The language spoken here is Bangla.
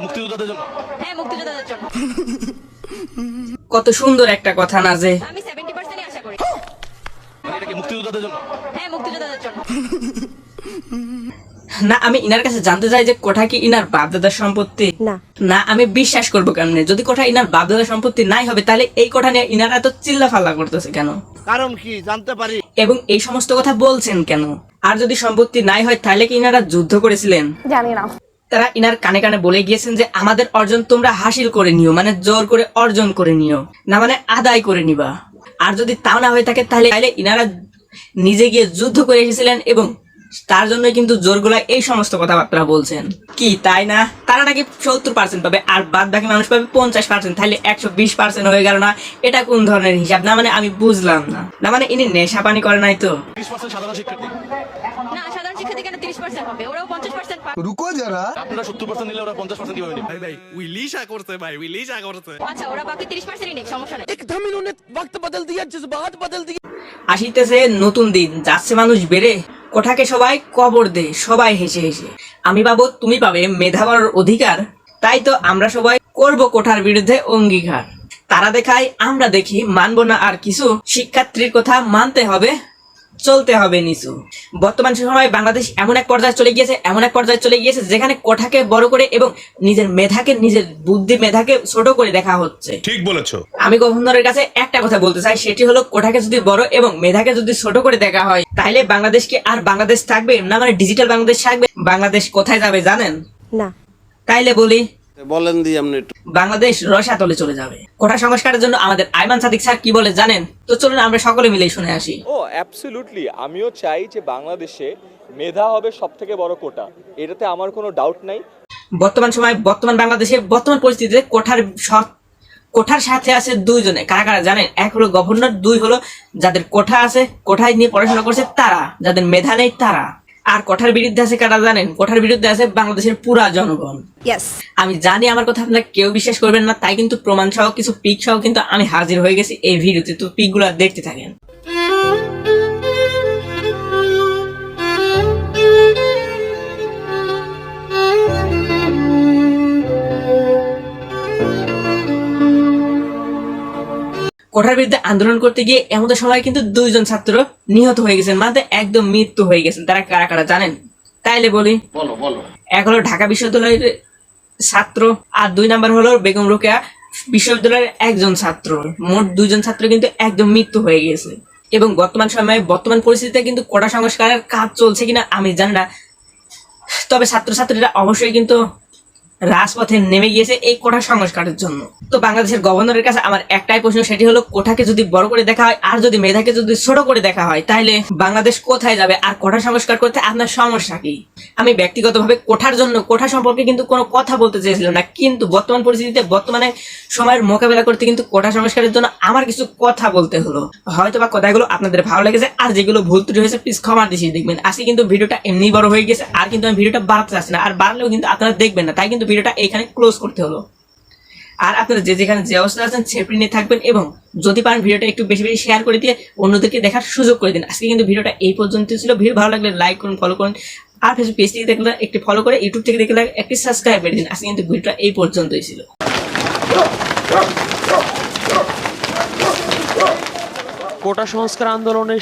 মুক্তিযোদ্ধাদের জন্য? হ্যাঁ মুক্তিযোদ্ধাদের জন্য। কত সুন্দর একটা কথা না যে। আমি সেভেন্টি পার্সেন্টই আশা করি। মানে এটা কি মুক্তিযোদ্ধাদের জন্য? হ্যাঁ মুক্তিযোদ্ধাদের জন্য। না আমি ইনার কাছে জানতে চাই যে কোঠা কি ইনার বাপদাদার সম্পত্তি? না। না আমি বিশ্বাস করব কেমনে? যদি কোঠা ইনার বাপদাদার সম্পত্তি নাই হবে তাহলে এই কোঠা নিয়ে ইনারা এত চিল্লা ফাল্লা করতেছে কেন? কারণ কি? জানতে পারি। এবং এই সমস্ত কথা বলছেন কেন? আর যদি সম্পত্তি নাই হয় তাহলে কি ইনারা যুদ্ধ করেছিলেন? জানি না। তারা ইনার কানে কানে বলে গিয়েছেন যে, আমাদের অর্জন তোমরা হাসিল করে নিও মানে জোর করে অর্জন করে নিও, না মানে আদায় করে নিবা। আর যদি তাও না হয়ে থাকে, তাহলে তাহলে ইনারা নিজে গিয়ে যুদ্ধ করে এসেছিলেন এবং তার জন্য কিন্তু জোর গলায় এই সমস্ত কথাবার্তা বলছেন। কি, তাই না? তারা নাকি সত্তর পার্সেন্ট পাবে আর বাদ বাকি মানুষ পাবে পঞ্চাশ পার্সেন্ট তাহলে একশো বিশ পার্সেন্ট হয়ে গেল না? এটা কোন ধরনের হিসাব? না মানে আমি বুঝলাম না। না মানে ইনি নেশা পানি করে নাই তো তিরিশ পার্সেন্ট সাধারণ শিক্ষার্থী না সাধারণ শিক্ষার্থী কেন রুকো যারা। আপনারা সত্তর পার্সেন্ট নিলে ওরা পঞ্চাশ পার্সেন্ট কীভাবে ভাই করছে ভাই করছে। আচ্ছা ওরা বাকি নেই সমস্যা নেই। একদম বদল বদল আসিতেছে নতুন দিন যাচ্ছে মানুষ বেড়ে। কোঠাকে সবাই কবর দে সবাই হেসে হেসে। আমি পাবো তুমি পাবে মেধাবার অধিকার। তাই তো আমরা সবাই করব কোঠার বিরুদ্ধে অঙ্গীকার। তারা দেখায় আমরা দেখি মানব না আর কিছু। শিক্ষার্থীর কথা মানতে হবে। চলতে হবে নিচু বর্তমান সময়ে বাংলাদেশ এমন এক পর্যায়ে চলে গিয়েছে এমন এক পর্যায়ে চলে গিয়েছে যেখানে কোঠাকে বড় করে এবং নিজের মেধাকে নিজের বুদ্ধি মেধাকে ছোট করে দেখা হচ্ছে। ঠিক বলেছ। আমি গভর্নরের কাছে একটা কথা বলতে চাই সেটি হলো কোঠাকে যদি বড় এবং মেধাকে যদি ছোট করে দেখা হয় তাহলে বাংলাদেশ কি আর বাংলাদেশ থাকবে? না মানে ডিজিটাল বাংলাদেশ থাকবে? বাংলাদেশ কোথায় যাবে জানেন? না। তাইলে বলি বলেন দি আপনি একটু। বাংলাদেশ রসাতলে চলে যাবে। কোঠা সংস্কারের জন্য আমাদের আইমান সাদিক স্যার কি বলে জানেন? তো চলুন আমরা সকলে মিলে শুনে আসি। ও অ্যাবসলিউটলি আমিও চাই যে বাংলাদেশে মেধা হবে সব থেকে বড় কোটা। এটাতে আমার কোনো ডাউট নাই। বর্তমান সময় বর্তমান বাংলাদেশে বর্তমান পরিস্থিতিতে কোঠার কোঠার সাথে আছে দুইজনে। কারা কারা জানেন? এক হলো গভর্নর দুই হলো যাদের কোঠা আছে কোঠায় নিয়ে পড়াশোনা করছে তারা। যাদের মেধা নেই তারা। আর কঠার বিরুদ্ধে আছে কারা জানেন? কঠার বিরুদ্ধে আছে বাংলাদেশের পুরা জনগণ। আমি জানি আমার কথা আপনারা কেউ বিশ্বাস করবেন না তাই কিন্তু প্রমাণ সহ কিছু পিক সহ কিন্তু আমি হাজির হয়ে গেছি এই ভিডিওতে তো পিকগুলা দেখতে থাকেন। কোঠার বিরুদ্ধে আন্দোলন করতে গিয়ে এমন সময় কিন্তু দুইজন ছাত্র নিহত হয়ে গেছেন। মানে একদম মৃত্যু হয়ে গেছেন। তারা কারা কারা জানেন? তাইলে বলি। বলো বলো। এক হলো ঢাকা বিশ্ববিদ্যালয়ের ছাত্র আর দুই নাম্বার হলো বেগম রোকেয়া বিশ্ববিদ্যালয়ের একজন ছাত্র। মোট দুইজন ছাত্র কিন্তু একদম মৃত্যু হয়ে গেছে। এবং বর্তমান সময়ে বর্তমান পরিস্থিতিতে কিন্তু কোটা সংস্কারের কাজ চলছে কিনা আমি জানি না। তবে ছাত্রছাত্রীরা অবশ্যই কিন্তু রাজপথে নেমে গিয়েছে এই কোঠা সংস্কারের জন্য। তো বাংলাদেশের গভর্নরের কাছে আমার একটাই প্রশ্ন, সেটি হলো, কোঠাকে যদি বড় করে দেখা হয় আর যদি মেধাকে যদি ছোট করে দেখা হয়, তাহলে বাংলাদেশ কোথায় যাবে আর কোঠা সংস্কার করতে আপনার সমস্যা কি? আমি ব্যক্তিগতভাবে কোঠার জন্য, কোঠা সম্পর্কে কিন্তু কোনো কথা বলতে চেয়েছিলাম না, কিন্তু বর্তমান পরিস্থিতিতে, বর্তমানে সময়ের মোকাবেলা করতে কিন্তু কোঠা সংস্কারের জন্য আমার কিছু কথা বলতে হলো। হয়তো বা কথাগুলো আপনাদের ভালো লেগেছে, আর যেগুলো ভুল ত্রুটি হয়েছে প্লিজ ক্ষমা দিছি দেখবেন। আজকে কিন্তু ভিডিওটা এমনি বড় হয়ে গেছে, আর কিন্তু আমি ভিডিওটা বাড়াতে চাচ্ছি না, আর বাড়লেও কিন্তু আপনারা দেখবেন না, তাই কিন্তু ভিডিওটা এখানে ক্লোজ করতে হলো। আর আপনারা যে যেখানে যে অবস্থা আছেন সেফটি নিয়ে থাকবেন এবং যদি পারেন ভিডিওটা একটু বেশি বেশি শেয়ার করে দিয়ে অন্যদেরকে দেখার সুযোগ করে দিন। আজকে কিন্তু ভিডিওটা এই পর্যন্ত ছিল। ভিডিও ভালো লাগলে লাইক করুন ফলো করুন। আর ফেসবুক পেজ থেকে দেখলে একটি ফলো করে ইউটিউব থেকে দেখলে একটি সাবস্ক্রাইব করে দিন। আজকে কিন্তু ভিডিওটা এই পর্যন্তই ছিল। কোটা সংস্কার আন্দোলনের